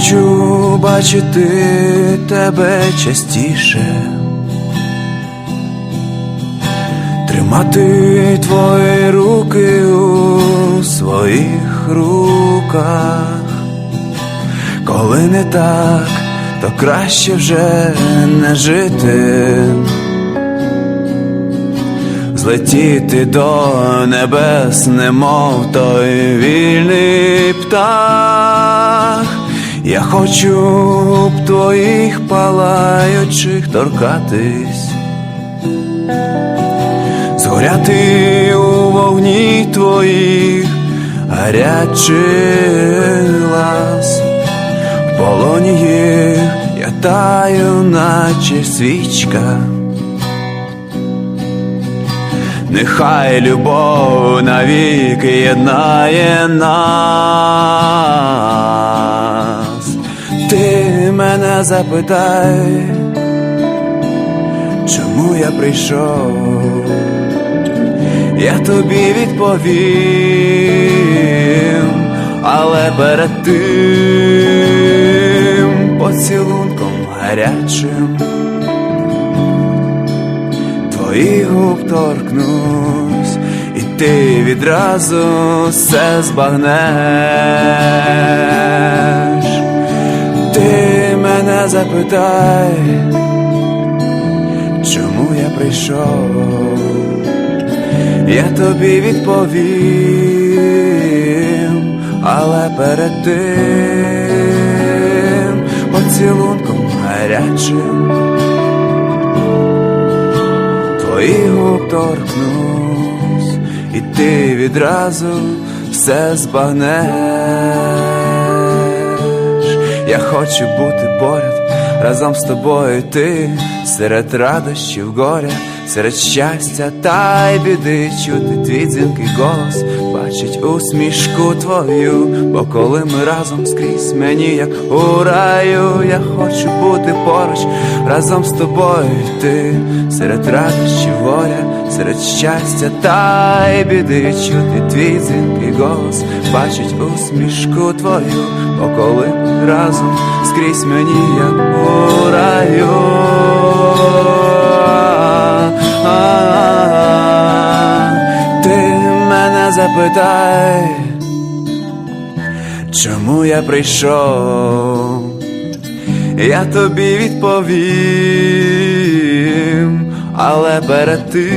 Хочу бачити тебе частіше, тримати твої руки у своїх руках. Коли не так, то краще вже не жити. Злетіти до небес, немов той вільний птах. Я хочу б твоїх палаючих торкатись, згоряти у вогні твоїх гарячих лас, в полоні їх я таю, наче свічка. Нехай любов навіки єднає нас. Запитай, чому я прийшов, я тобі відповім, але перед тим поцілунком гарячим твоїх губ торкнусь, і ти відразу все збагнеш. Мене запитай, чому я прийшов, я тобі відповім, але перед тим поцілунком гарячим твоїх губ торкнусь, і ти відразу все збагнеш. Я хочу бути поряд разом з тобою ти серед радощів горя, серед щастя та й біди чути твій дзвінкий голос, бачить усмішку твою, бо коли ми разом скрізь мені, як у раю, я хочу бути поруч разом з тобою. Йти, серед радощів горя, серед щастя та й біди. Чути твій дзвінкий голос, бачить усмішку твою, бо коли ми разом скрізь мені, як у раю. Ти мене запитай, чому я прийшов, я тобі відповім, але перед тим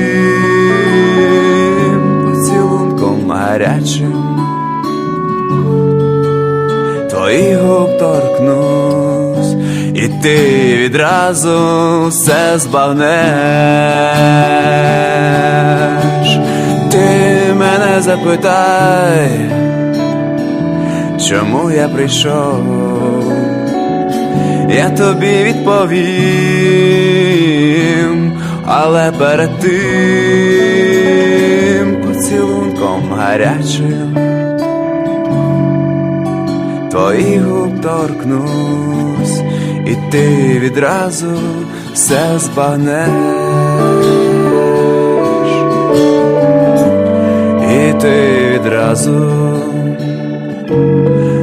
поцілунком гарячим твоїх губ торкнусь, і ти відразу все збагнеш. Ти мене запитай, чому я прийшов, я тобі відповім, але перед тим поцілунком гарячим твоїх губ торкнусь, і ти відразу все збагнеш, і ти відразу,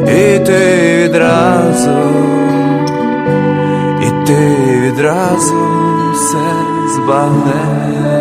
і ти відразу, і ти відразу все збагнеш.